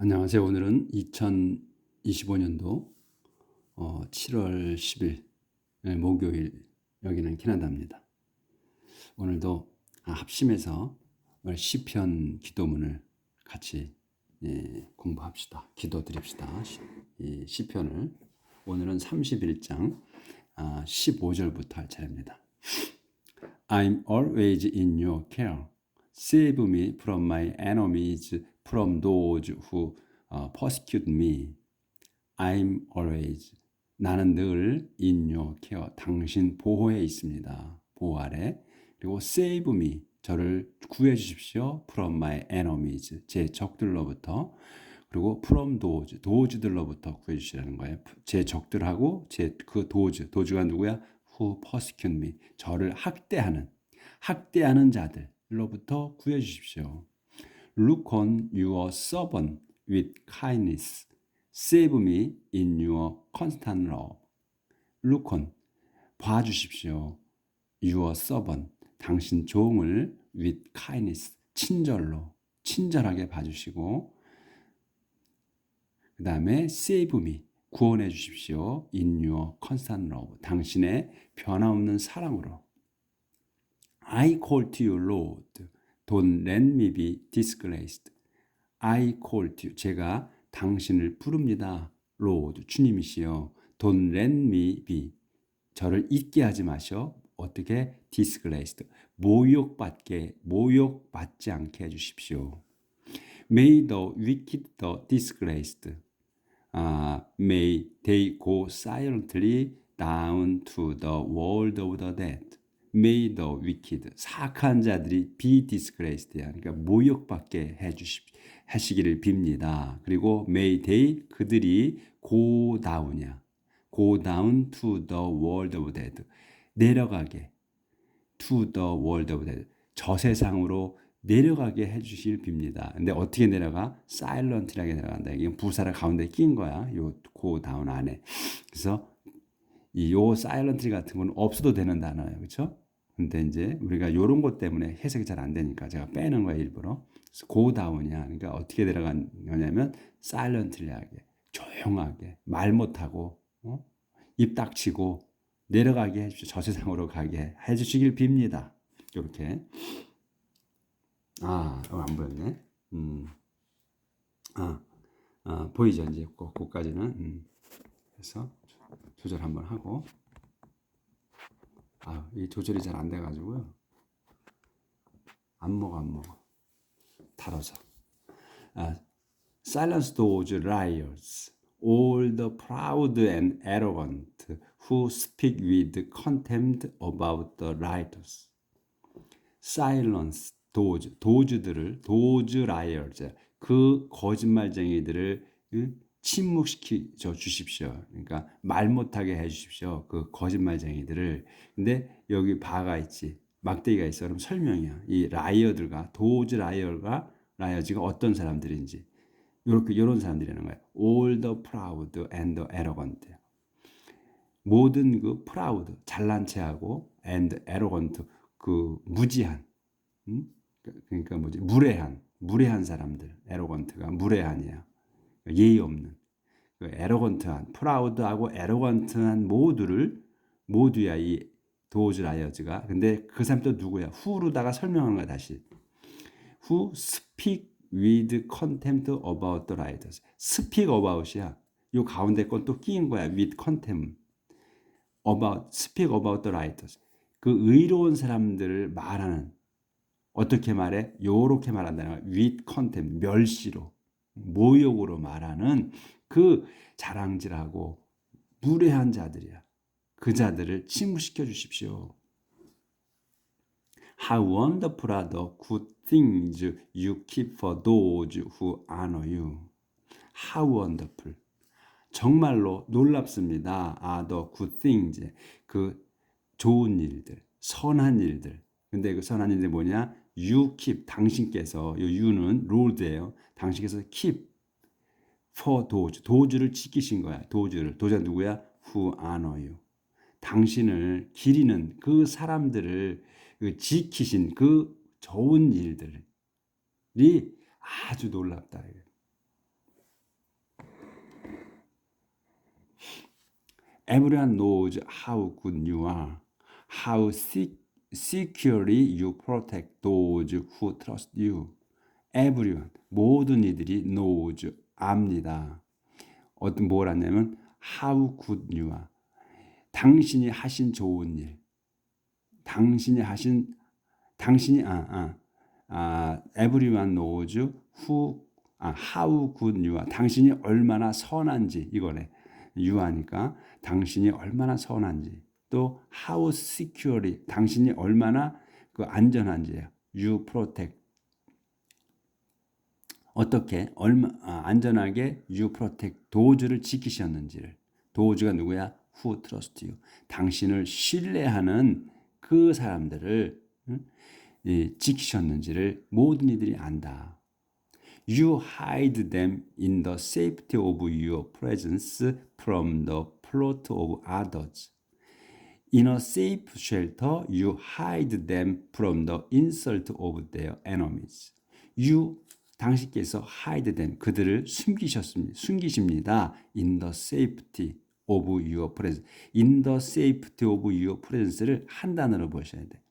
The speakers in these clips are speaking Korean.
안녕하세요. 오늘은 2025년도 7월 10일 목요일 여기는 캐나다입니다. 오늘도 아, 합심해서 시편 기도문을 같이 예, 공부합시다. 기도 드립시다. 시- 이 시편을 오늘은 31장 15절부터 할 차례입니다. I'm always in your care. Save me from my enemies, from those who uh, persecute me. I'm always. 나는 늘 in your care. 당신 보호에 있습니다. 보호 아래. 그리고 save me. 저를 구해 주십시오. from my enemies. 제 적들로부터. 그리고 from those. 도주들로부터 구해 주시라는 거예요. 제 적들하고 제그 도주. 도주가 누구야? who persecute me. 저를 학대하는 학대하는 자들로부터 구해 주십시오. Look on your servant with kindness. Save me in your constant love. Look on 봐 주십시오. Your servant 당신 종을 with kindness 친절로 친절하게 봐 주시고 그 다음에 save me 구원해 주십시오. In your constant love 당신의 변함없는 사랑으로 I call to you, Lord. Don't let me be disgraced. I call to you. 제가 당신을 부릅니다. Lord, 주님이시여. Don't let me be. 저를 잊게 하지 마셔. 어떻게? disgraced. 모욕받게, 모욕받지 않게 해주십시오. May the wicked, the disgraced. 아, may they go silently down to the world of the dead. May the wicked, 사악한 자들이 be disgraced야. 그러니까 모욕받게 해주십, 하시기를 빕니다. 그리고 may they, 그들이 go down이야. go down to the world of dead. 내려가게. to the world of dead. 저 세상으로 내려가게 해주실 빕니다. 근데 어떻게 내려가? silent하게 내려간다. 이게 부사를 가운데 낀 거야. 요 go down 안에. 그래서 이 요 사일런트리 같은 건 없어도 되는 단어예요. 그렇죠? 근데 이제 우리가 요런 것 때문에 해석이 잘 안 되니까 제가 빼는 거예요, 일부러. 고다운이야. 그러니까 어떻게 들어간 거냐면 사일런트리하게 조용하게 말 못하고 어? 입 닥치고 내려가게 해 주시오. 저 세상으로 가게 해 주시길 빕니다. 이렇게. 아, 어, 안 보였네. 음. 아, 아 보이죠? 이제 그, 거까지는. 음. 그래서 조절 한번 하고 아, 이 조절이 잘 안 돼가지고요 안 먹어 안 먹어 달아서 아, Silence those liars all the proud and arrogant who speak with contempt about the righteous silence those 도주들을 도주 liars 그 거짓말쟁이들을 응? 침묵시켜 주십시오. 그러니까 말 못하게 해 주십시오. 그 거짓말쟁이들을. 근데 여기 바가 있지. 막대기가 있어. 그럼 설명이야. 이 라이어들과 도즈 라이어가 라이어즈가 어떤 사람들인지. 이렇게 이런 사람들이라는 거야. All the proud and the arrogant. 모든 그 proud 잘난 체하고 and arrogant 그 무지한. 음? 그러니까 뭐지? 무례한. 무례한 사람들. arrogant가 무례한이야. 예의 없는 그 에러건트한 프라우드하고 에러건트한 모두를 모두야 이 도즈 라이어즈가. 근데 그 사람 또 누구야? 후로다가 설명하는 거야 다시. Who speak with writers? Speak about이야. 요 가운데 건 또 끼인 거야 with contempt. About 그 의로운 사람들을 말하는 어떻게 말해? 요렇게 말한다는 거야. with 멸시로 모욕으로 말하는 그 자랑질하고 무례한 자들이야. 그 자들을 침묵시켜 주십시오. How wonderful are the good things you keep for those who honor you. How wonderful. 정말로 놀랍습니다. are the good things. 그 좋은 일들, 선한 일들. 근데 그 선한 일들 뭐냐? You keep 당신께서 요 you는 Lord예요. 당신께서 keep for 도주. 도주를 지키신 거야. 도주를. 도주가 누구야? Who honor you. 당신을 기리는 그 사람들을 지키신 그 좋은 일들이 아주 놀랍다. Everyone knows how good you are, how securely you protect those who trust you. Everyone, 모든 이들이 knows 압니다. 어떤 뭘 하냐면 how good you are. 당신이 하신 좋은 일. 당신이 하신 당신이 아, 아, 아 everyone knows who 아, how good you are. 당신이 얼마나 선한지 이거래. you 하니까 당신이 얼마나 선한지 또 how securely 당신이 얼마나 그 안전한지예요. you protect 어떻게 얼마 아, 안전하게 you protect 도주를 지키셨는지를 도주가 누구야? who trust you 당신을 신뢰하는 그 사람들을 응? 이, 지키셨는지를 모든 이들이 안다. You hide them in the safety of your presence from the plot of others. In a safe shelter, you hide them from the insult of their enemies. You 당신께서 them 그들을 숨기셨습니다. 숨기십니다. In the safety of your presence. In the safety of your presence를 한 단어로 보셔야 돼.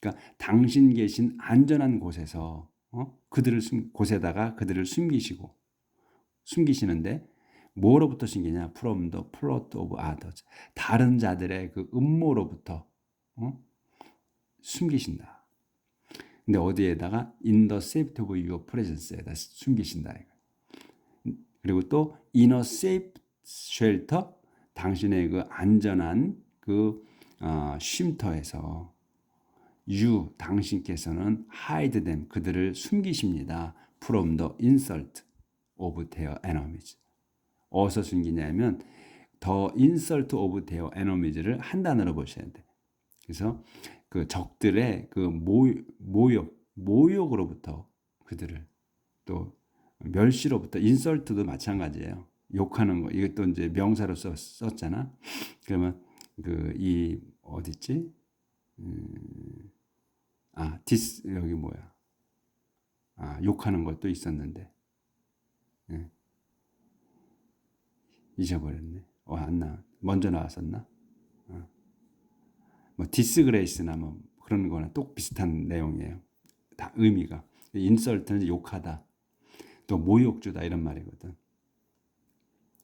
그러니까 당신 계신 안전한 곳에서 어? 그들을 숨, 곳에다가 그들을 숨기시고 숨기시는데 뭐로부터 숨기냐? From the plot of others. 다른 자들의 그 음모로부터 어? 숨기신다. 근데 어디에다가 in the safety of your presence에다 숨기신다. 그리고 또 in a safe shelter 당신의 그 안전한 그 어, 쉼터에서 you 당신께서는 hide them 그들을 숨기십니다. from the insult of their enemies. 어디서 숨기냐면 the insult of their enemies를 한 단어로 보셔야 돼. 그래서 그 적들의 그 모, 모욕 모욕으로부터 그들을 또 멸시로부터 인설트도 마찬가지예요. 욕하는 거 이것도 이제 명사로 써, 썼잖아. 그러면 그 이 어딨지? 음, 아 디스 여기 뭐야? 아 욕하는 것도 있었는데 예. 잊어버렸네. 어안 나. 먼저 나왔었나? 어. 뭐 디스그레이스나 뭐 그런 거나 똑 비슷한 내용이에요. 다 의미가 인설트는 욕하다. 또 모욕주다 이런 말이거든.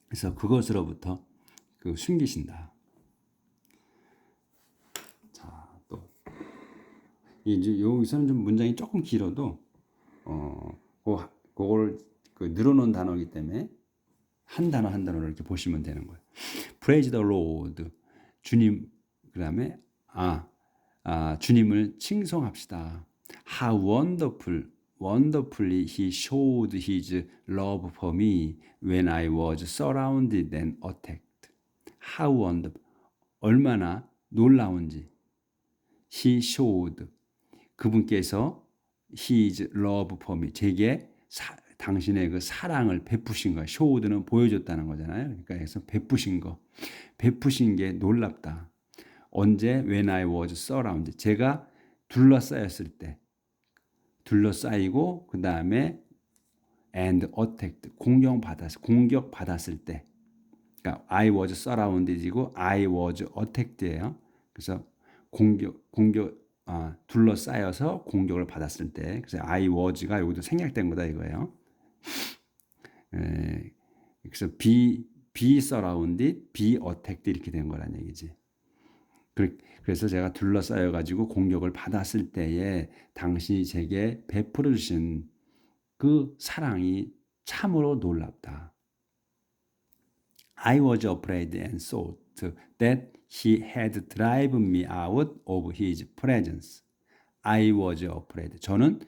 그래서 그것으로부터 그 숨기신다. 자, 또 이제 여기서는 좀 문장이 조금 길어도 어, 그 그걸 그 늘어놓은 단어이기 때문에 한 단어 한 단어를 이렇게 보시면 되는 거예요. Praise the Lord. 주님 그다음에 아, 아 주님을 칭송합시다. How wonderful wonderfully he showed his love for me when I was surrounded and attacked. How wonderful. 얼마나 놀라운지. He showed. 그분께서 his love for me. 제게 사, 당신의 그 사랑을 베푸신 거. showed는 보여줬다는 거잖아요. 그러니까 그래서 베푸신 거. 베푸신 게 놀랍다. 언제? When I was surrounded. 제가 둘러싸였을 때. 둘러싸이고 그 다음에 and attacked 공격 받았 공격 받았을 때 그러니까 I was surrounded이고 I was attacked예요. 그래서 공격 공격 아, 둘러싸여서 공격을 받았을 때 그래서 I was가 여기도 생략된 거다 이거예요. 에, 그래서 be be surrounded, be attacked 이렇게 된 거란 얘기지. 그래서 제가 둘러싸여 가지고 공격을 받았을 때에 당신이 제게 베풀어 주신 그 사랑이 참으로 놀랍다. I was afraid and thought that he had driven me out of his presence. I was afraid. 저는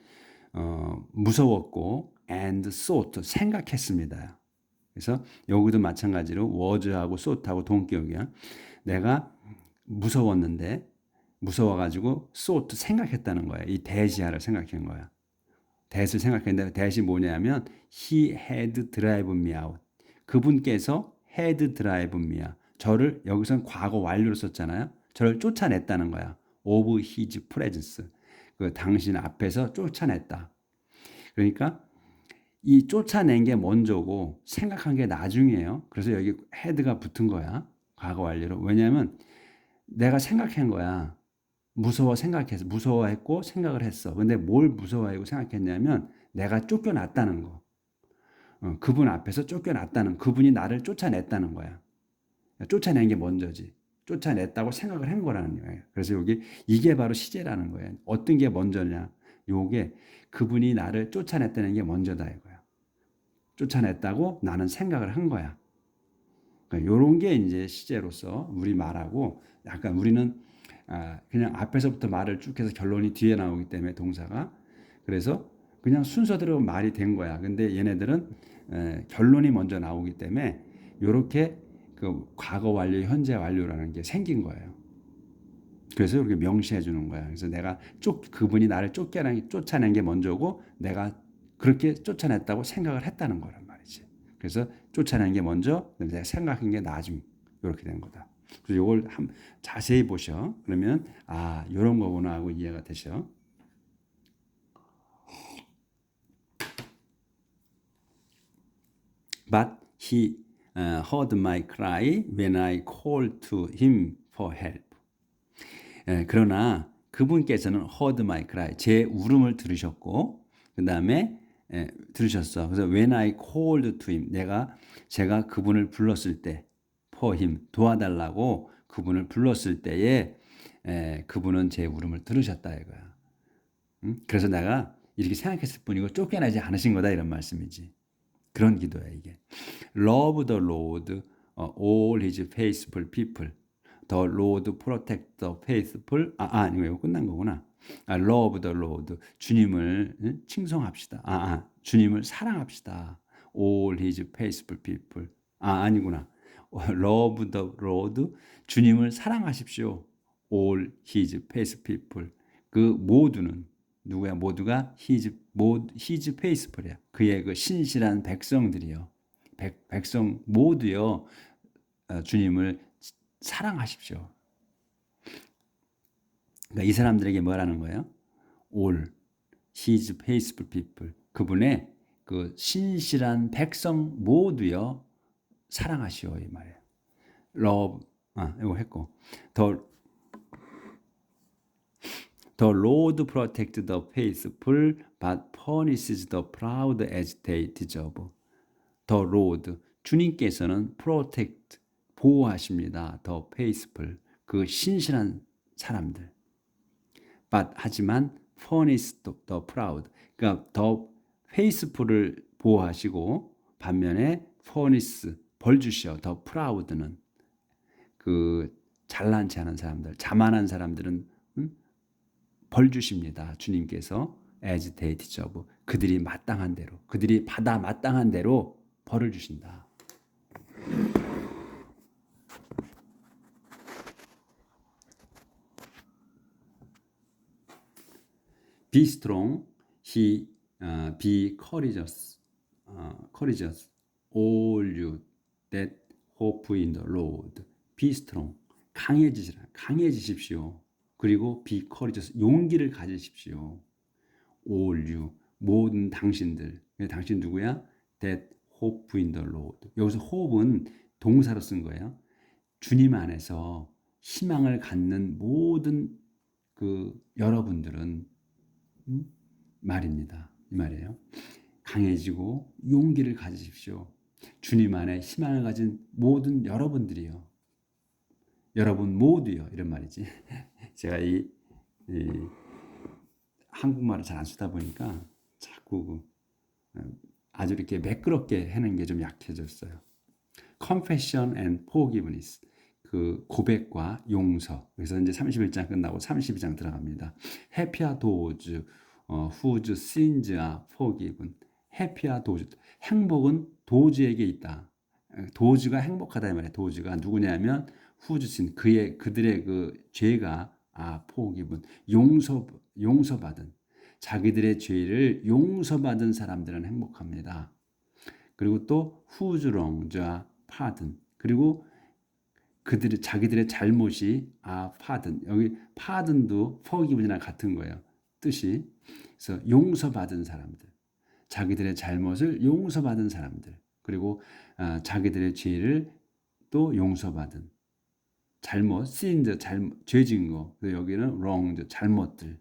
어, 무서웠고 and thought 생각했습니다. 그래서 여기도 마찬가지로 was하고 thought하고 동격이야. 내가 무서웠는데 무서워가지고 thought 생각했다는 거야. 이 대시아를 생각한 거야. 대시를 생각했는데 대시 뭐냐면 he had driven me out. 그분께서 had driven me out. 저를 여기선 과거 완료로 썼잖아요. 저를 쫓아냈다는 거야. of his presence. 그 당신 앞에서 쫓아냈다. 그러니까 이 쫓아낸 게 먼저고 생각한 게 나중이에요. 그래서 여기 헤드가 붙은 거야. 과거 완료로. 왜냐하면 내가 생각한 거야. 무서워 생각해서 무서워했고 생각을 했어. 근데 뭘 무서워하고 생각했냐면 내가 쫓겨났다는 거. 어, 그분 앞에서 쫓겨났다는 그분이 나를 쫓아냈다는 거야. 쫓아낸 게 먼저지. 쫓아냈다고 생각을 한 거라는 거예요. 그래서 여기 이게 바로 시제라는 거예요. 어떤 게 먼저냐? 요게 그분이 나를 쫓아냈다는 게 먼저다 이거야. 쫓아냈다고 나는 생각을 한 거야. 그러니까 요런 게 이제 시제로서 우리 말하고 약간 우리는 아, 그냥 앞에서부터 말을 쭉 해서 결론이 뒤에 나오기 때문에 동사가 그래서 그냥 순서대로 말이 된 거야. 근데 얘네들은 에, 결론이 먼저 나오기 때문에 요렇게 그 과거 완료, 현재 완료라는 게 생긴 거예요. 그래서 이렇게 명시해 주는 거야. 그래서 내가 쫓 그분이 나를 쫓겨낸 쫓아낸 게 먼저고 내가 그렇게 쫓아냈다고 생각을 했다는 거란 말이지. 그래서 쫓아낸 게 먼저, 내가 생각한 게 나중 이렇게 된 거다. 그래서 이걸 한, 자세히 보셔. 그러면 아 이런 거구나 하고 이해가 되셔. But he uh, heard my cry when I called to him for help. 예, 그러나 그분께서는 heard my cry, 제 울음을 들으셨고, 그 다음에 예, 들으셨어. 그래서 when I called to him, 내가 제가 그분을 불렀을 때, for him 도와달라고 그분을 불렀을 때에 에, 그분은 제 울음을 들으셨다 이거야. 응? 그래서 내가 이렇게 생각했을 뿐이고 쫓겨나지 않으신 거다 이런 말씀이지. 그런 기도야 이게. Love the Lord, uh, all His faithful people. The Lord protect the faithful. 아, 아 이거 끝난 거구나. 아, love the Lord. 주님을 응? 칭송합시다. 아, 아, 주님을 사랑합시다. All His faithful people. 아, 아니구나. Love the Lord. 주님을 사랑하십시오. All His faithful people. 그 모두는 누구야? 모두가 His 모두 His faithful이야. 그의 그 신실한 백성들이요. 백, 백성 모두요. 어, 주님을 사랑하십시오. 그러니까 이 사람들에게 뭐라는 거예요? All His faithful people. 그분의 그 신실한 백성 모두요. 사랑하시오 이 말이에요. love 아 이거 했고 the the Lord protect the faithful but punishes the proud as they deserve. the Lord 주님께서는 protect 보호하십니다. the faithful 그 신실한 사람들. But 하지만 punish the proud 그러니까 the faithful을 보호하시고 반면에 punish 벌 주시오. 더 프라우드는 그 잘난 체 하는 사람들, 자만한 사람들은 음? 벌 주십니다. 주님께서 as they deserve. 그들이 마땅한 대로, 그들이 받아 마땅한 대로 벌을 주신다. Be strong, he uh, be courageous, uh, courageous, all you that hope in the Lord. Be strong. 강해지시라. 강해지십시오. 그리고 be courageous. 용기를 가지십시오. All you. 모든 당신들. 당신 누구야? That hope in the Lord. 여기서 hope은 동사로 쓴 거예요. 주님 안에서 희망을 갖는 모든 그 여러분들은 음? 말입니다. 이 말이에요. 강해지고 용기를 가지십시오. 주님 안에 희망을 가진 모든 여러분들이요. 여러분 모두요. 이런 말이지. 제가 이, 이 한국말을 잘 안 쓰다 보니까 자꾸 어, 아주 이렇게 매끄럽게 하는 게 좀 약해졌어요. Confession and Forgiveness. 그 고백과 용서. 그래서 이제 31장 끝나고 32장 들어갑니다. Those whose sins are forgiven. Happy are those. 행복은 도주에게 있다. 도주가 행복하다 이 말이야. 도주가 누구냐면 후주신 그의 그들의 그 죄가 아 포기분 용서 용서받은 자기들의 죄를 용서받은 사람들은 행복합니다. 그리고 또 후주롱자 파든 그리고 그들의 자기들의 잘못이 아 파든 여기 파든도 포기분이랑 같은 거예요. 뜻이 그래서 용서받은 사람들 자기들의 잘못을 용서받은 사람들, 그리고 아, 자기들의 죄를 또 용서받은 잘못, sinned 잘못, 죄진 거. 그리고 여기는 wronged 잘못들.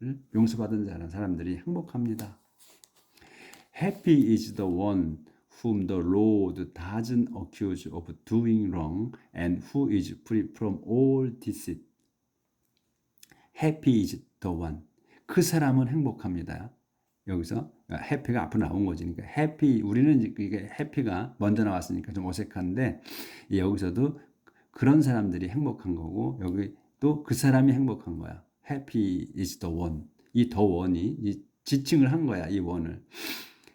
을 용서받은 자는 사람들이 행복합니다. Happy is the one whom the Lord doesn't accuse of doing wrong and who is free from all deceit. Happy is the one. 그 사람은 행복합니다. 여기서 해피가 앞으로 나온 거지. 그러니까 해피 우리는 이게 해피가 먼저 나왔으니까 좀 어색한데 여기서도 그런 사람들이 행복한 거고 여기 또 그 사람이 행복한 거야. Happy is the one. 이 the one이 이 지칭을 한 거야. 이 원을.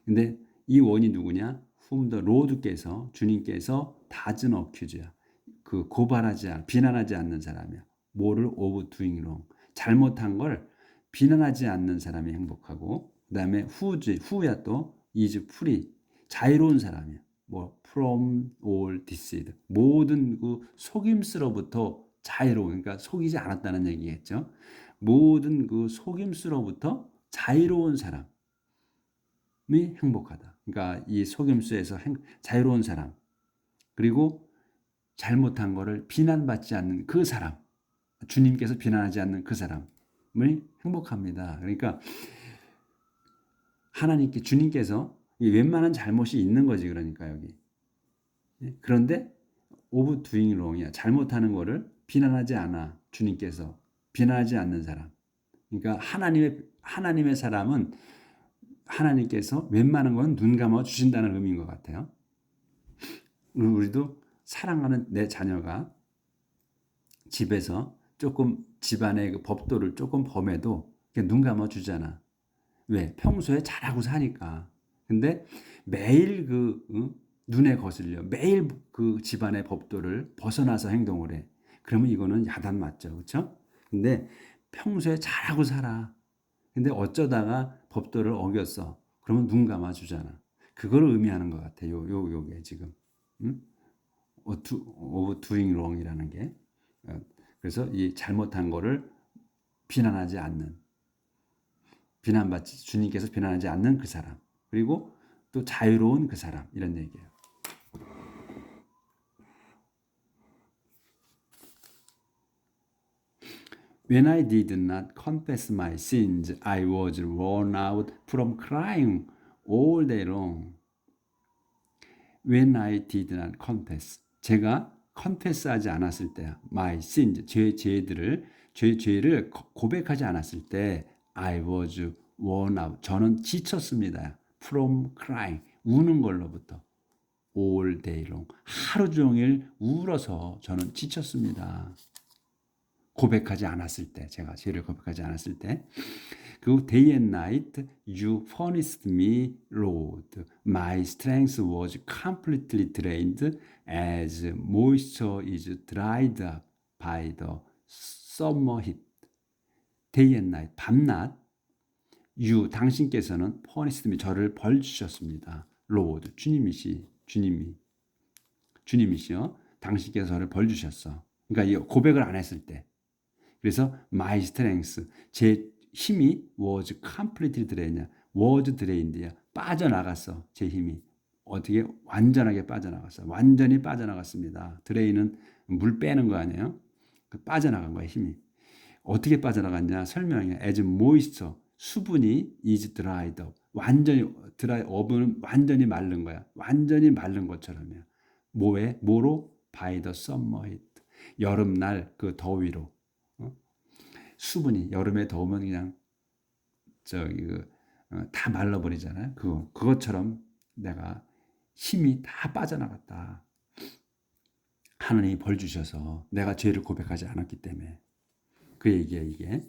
근데 이 원이 누구냐? Whom the Lord께서 주님께서 doesn't accuse야. 그 고발하지 않, 비난하지 않는 사람이야. 뭐를 doing wrong. 잘못한 걸 비난하지 않는 사람이 행복하고 그다음에 who's who야 또 is free 자유로운 사람이야. 뭐 from all deceit 모든 그 속임수로부터 자유로운 그러니까 속이지 않았다는 얘기겠죠. 모든 그 속임수로부터 자유로운 사람이 행복하다. 그러니까 이 속임수에서 행, 자유로운 사람 그리고 잘못한 거를 비난받지 않는 그 사람 주님께서 비난하지 않는 그 사람을 행복합니다. 그러니까 하나님께 주님께서 웬만한 잘못이 있는 거지 그러니까 여기 예? 그런데 오브 두잉 롱이야 잘못하는 거를 비난하지 않아 주님께서 비난하지 않는 사람 그러니까 하나님의 하나님의 사람은 하나님께서 웬만한 건 눈 감아 주신다는 의미인 것 같아요. 우리도 사랑하는 내 자녀가 집에서 조금 집안의 그 법도를 조금 범해도 눈 감아 주잖아. 왜? 평소에 잘하고 사니까. 근데 매일 그 응? 눈에 거슬려 매일 그 집안의 법도를 벗어나서 행동을 해. 그러면 이거는 야단 맞죠, 그렇죠? 근데 평소에 잘하고 살아. 근데 어쩌다가 법도를 어겼어. 그러면 눈 감아 주잖아. 그걸 의미하는 것 같아 요. 요 요게 지금. 응? 오브 두잉 롱이라는 게. 어, 그래서 이 잘못한 거를 비난하지 않는 비난받지 주님께서 비난하지 않는 그 사람 그리고 또 자유로운 그 사람 이런 얘기예요. When I did not confess my sins, I was worn out from crying all day long. When I did not confess, 제가 confess하지 않았을 때, my sins, 제 죄들을 죄 죄를 고백하지 않았을 때, I was worn out. 저는 지쳤습니다. From crying, 우는 걸로부터 all day long, 하루 종일 울어서 저는 지쳤습니다. 고백하지 않았을 때, 제가 죄를 고백하지 않았을 때, 그리고 day and night you furnished me, Lord. My strength was completely drained as moisture is dried up by the summer heat. day and night, 밤낮, you, 당신께서는 furnished me, 저를 벌 주셨습니다. Lord, 주님이시, 주님이, 주님이시여, 당신께서 저를 벌 주셨어. 그러니까 이 고백을 안 했을 때, 그래서 my strength 제 힘이 was completely drained. was drained야 빠져나갔어 제 힘이. 어떻게? 완전하게 빠져나갔어. 완전히 빠져나갔습니다. 드레인은 물 빼는 거 아니에요? 그 빠져나간 거야 힘이. 어떻게 빠져나갔냐? 설명해. as moisture 수분이 is dried up. 완전히 드라이 업은 완전히 마른 거야. 완전히 마른 것처럼이야. 뭐에? 뭐로? by the summer heat. 여름날 그 더위로 수분이 여름에 더우면 그냥 저기 그, 어, 다 말라버리잖아요. 그거 그것처럼 내가 힘이 다 빠져나갔다. 하나님이 벌 주셔서 내가 죄를 고백하지 않았기 때문에 그 얘기야 이게.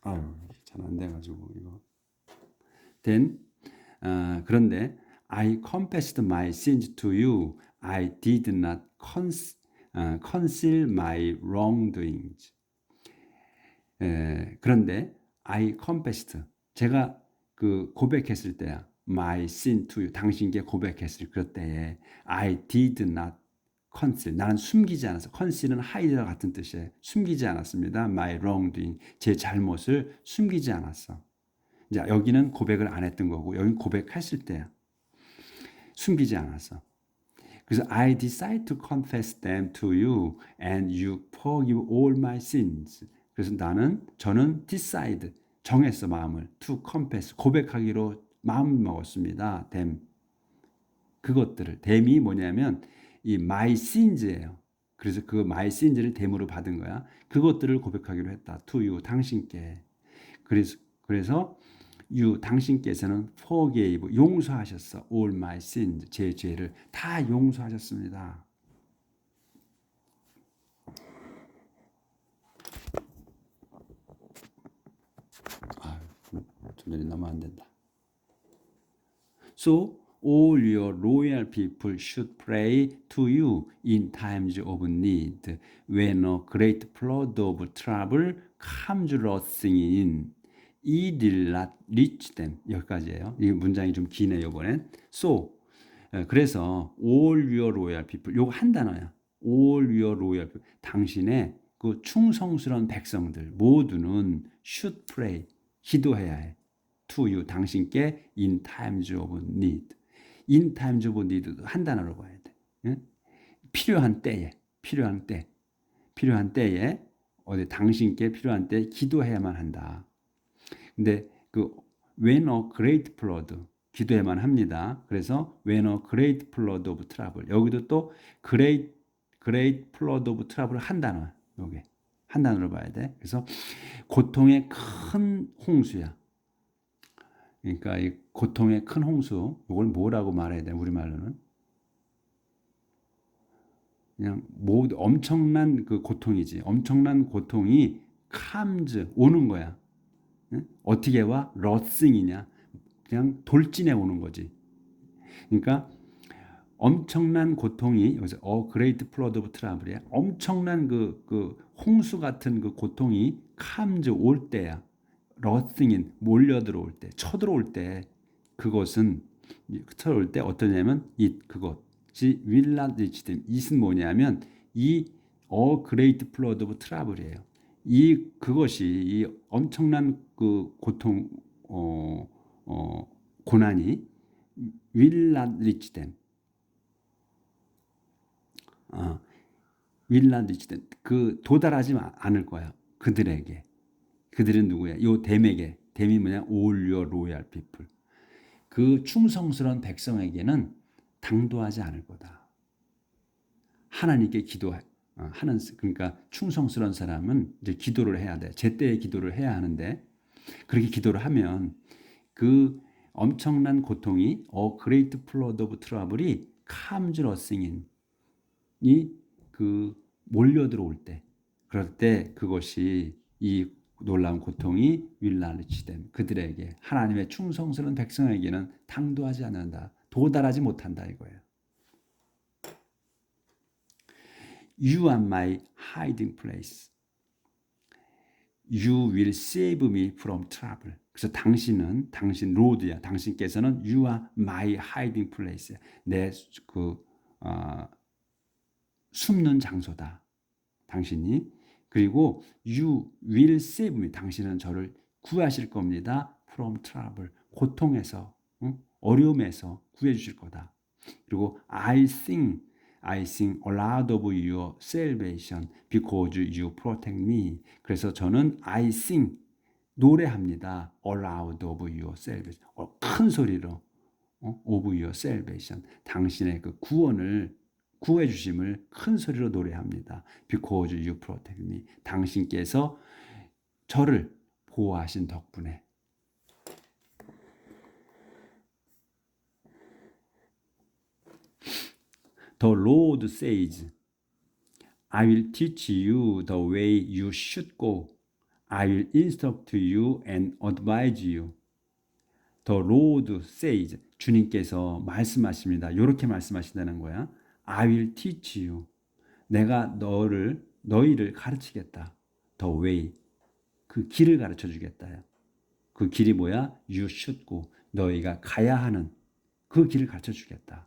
아유 잘 안 돼가지고 이거. 된 어, 그런데 I confessed my sins to you. I did not uh, conceal my wrongdoings. 에, 그런데 I confessed. 제가 그 고백했을 때야. My sin to you. 당신께 고백했을 그때에 I did not conceal. 나는 숨기지 않았어. conceal은 hide와 같은 뜻이에요. 숨기지 않았습니다. My wrongdoing. 제 잘못을 숨기지 않았어. 이제 여기는 고백을 안 했던 거고 여기는 고백했을 때야. 숨기지 않았어. 그래서 I decide to confess them to you and you forgive all my sins. 그래서 나는 저는 decide 정했어 마음을 to confess 고백하기로 마음 먹었습니다. them 그것들을 them이 뭐냐면 이 my sins예요. 그래서 그 my sins를 them으로 받은 거야. 그것들을 고백하기로 했다. to you 당신께. 그래서 그래서 you 당신께서는 forgave 용서하셨어. all my sins 제 죄를 다 용서하셨습니다. 아, 주변이 너무 안 된다. So all your loyal people should pray to you in times of need, when a great flood of trouble comes rushing in. Reach them. 여기까지예요. 이 문장이 좀 기네요, 이번엔. So, 예, 그래서 all your loyal people, 요거 한 단어야. all your loyal people. 당신의 그 충성스러운 백성들 모두는 should pray, 기도해야 해. to you, 당신께 in times of need. in times of need 한 단어로 봐야 돼. 예? 필요한 때에, 필요한 때, 필요한 때에 어디 당신께 필요한 때 기도해야만 한다. 근데 그 when a great flood 기도해야만 합니다. 그래서 when a great flood of trouble 여기도 또 great great flood of trouble 한 단어 요게 한 단어로 봐야 돼. 그래서 고통의 큰 홍수야. 그러니까 이 고통의 큰 홍수 이걸 뭐라고 말해야 돼 우리말로는 그냥 모두 엄청난 그 고통이지 엄청난 고통이 캄즈 오는 거야 응? 어떻게 와? 러싱이냐? 그냥 돌진해 오는 거지. 그러니까 엄청난 고통이 여기서 어 그레이트 플러드 오브 트러블이야. 엄청난 그, 그 홍수 같은 그 고통이 캄즈 올 때야. 러싱인 몰려 들어올 때 쳐들어올 때 그것은 쳐들어올 때 어떠냐면 이 그것이 윌란 리치댐 이은 뭐냐면 이 어 그레이트 플러드 오브 트러블이에요. 이 그것이 이 엄청난 그 고통 어, 어 고난이 윌란 리치댐 아 윌란 리치댐 그 도달하지 않을 거야 그들에게 그들은 누구야? 요 댐에게 댐이 뭐냐? your loyal people. 그 충성스러운 백성에게는 당도하지 않을 거다. 하나님께 기도 하는 그러니까 충성스러운 사람은 이제 기도를 해야 돼. 제때에 기도를 해야 하는데 그렇게 기도를 하면 그 엄청난 고통이 어 그레이트 플러드 오브 트러블이 캄즈 러싱인 이 그 몰려 들어올 때 그럴 때 그것이 이 놀라운 고통이 윌라르치된 그들에게 하나님의 충성스러운 백성에게는 당도하지 않는다. 도달하지 못한다 이거예요. You are my hiding place. You will save me from trouble. 그래서 당신은 당신 로드야. 당신께서는 you are my hiding place. 내그 어, 숨는 장소다. 당신이 그리고 you will save me. 당신은 저를 구하실 겁니다. from trouble. 고통에서, 어려움에서 구해 주실 거다. 그리고 I sing, I sing aloud of your salvation because you protect me. 그래서 저는 I sing, 노래합니다. aloud of your salvation. 어, 큰 소리로 of your salvation. 당신의 그 구원을 구해 주심을 큰 소리로 노래합니다. Because you protect me. 당신께서 저를 보호하신 덕분에 The Lord says, I will teach you the way you should go. I will instruct you and advise you. The Lord says, 주님께서 말씀하십니다. 이렇게 말씀하신다는 거야. I will teach you. 내가 너를 너희를 가르치겠다. The way. 그 길을 가르쳐 주겠다. 그 길이 뭐야? You should go. 너희가 가야 하는 그 길을 가르쳐 주겠다.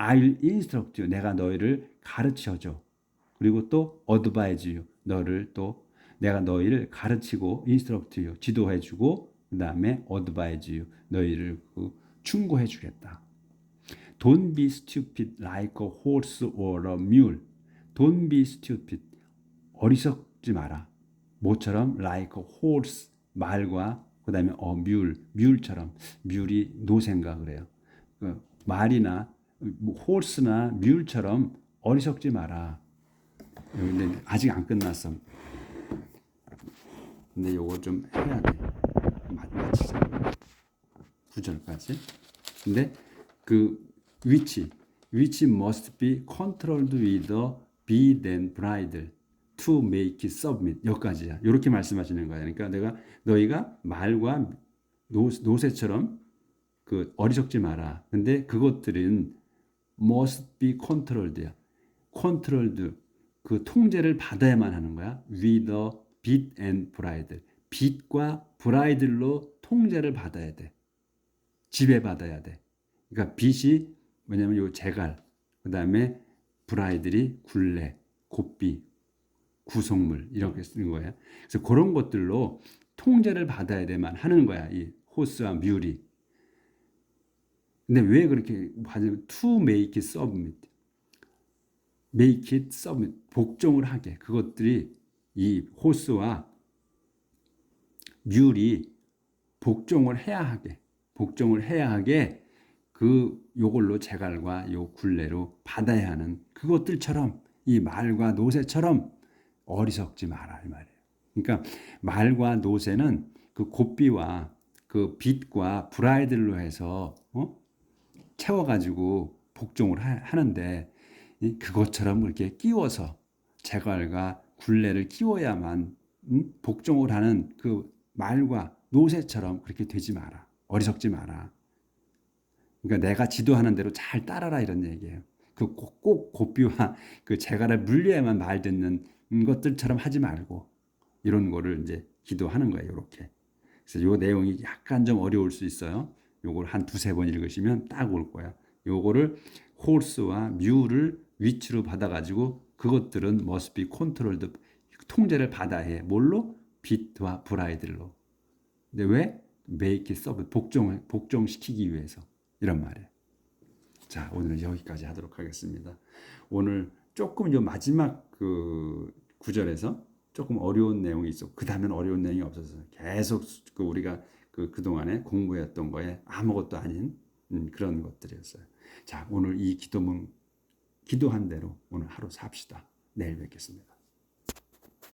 I will instruct you. 내가 너희를 가르쳐 줘. 그리고 또 advise you. 너를 또 내가 너희를 가르치고 instruct you. 지도해 주고 그 다음에 advise you. 너희를 그 충고해 주겠다. Don't be stupid like a horse or a mule. Don't be stupid. 어리석지 마라. 모처럼 like a horse 말과 그 다음에 a mule mule처럼 mule이 그래요. 그 말이나 뭐 horse나 mule처럼 어리석지 마라. 근데 아직 안 끝났어. 근데 요거 좀 해야 돼. 맞- 맞히자. 구절까지. 근데 그 which which must be controlled with a bead and bridle to make it submit 여기까지야. 이렇게 말씀하시는 거야. 그러니까 내가 너희가 말과 노, 노새처럼 그 어리석지 마라. 근데 그것들은 must be controlled야. controlled 그 통제를 받아야만 하는 거야. with a bit and bridle. bit과 bridle로 통제를 받아야 돼. 지배받아야 돼. 그러니까 bit이 뭐냐면 요 제갈, 그 다음에 브라이들이 굴레, 고삐, 구속물 이렇게 쓰는 거예요. 그래서 그런 것들로 통제를 받아야 돼만 하는 거야. 이 호스와 뮬이. 근데 왜 그렇게 하냐면 to make it submit. make it submit. 복종을 하게. 그것들이 이 호스와 뮬이 복종을 해야 하게. 복종을 해야 하게 그 요걸로 제갈과 요 굴레로 받아야 하는 그것들처럼 이 말과 노새처럼 어리석지 마라 이 말이에요. 그러니까 말과 노새는 그 고삐와 그 빛과 브라이들로 해서 어? 채워가지고 복종을 하, 하는데 이 그것처럼 이렇게 끼워서 제갈과 굴레를 끼워야만 음? 복종을 하는 그 말과 노새처럼 그렇게 되지 마라. 어리석지 마라. 그러니까 내가 지도하는 대로 잘 따라라 이런 얘기예요. 그 꼭 고삐와 그 제갈을 물려야만 말 듣는 것들처럼 하지 말고 이런 거를 이제 기도하는 거예요. 이렇게. 그래서 요 내용이 약간 좀 어려울 수 있어요. 요걸 한 두세 번 읽으시면 딱 올 거야. 요거를 홀스와 뮤를 위치로 받아가지고 그것들은 must be controlled 통제를 받아야 해. 뭘로? 빛과 브라이들로. 근데 왜? make it sub 복종 복종시키기 위해서 이런 말이에요. 자 오늘은 여기까지 하도록 하겠습니다. 오늘 조금 요 마지막 그 구절에서 조금 어려운 내용이 있어. 그 다음엔 어려운 내용이 없어서 계속 그 우리가 그 그동안에 공부했던 거에 아무것도 아닌 음, 그런 것들이었어요. 자 오늘 이 기도문 기도한 대로 오늘 하루 삽시다. 내일 뵙겠습니다.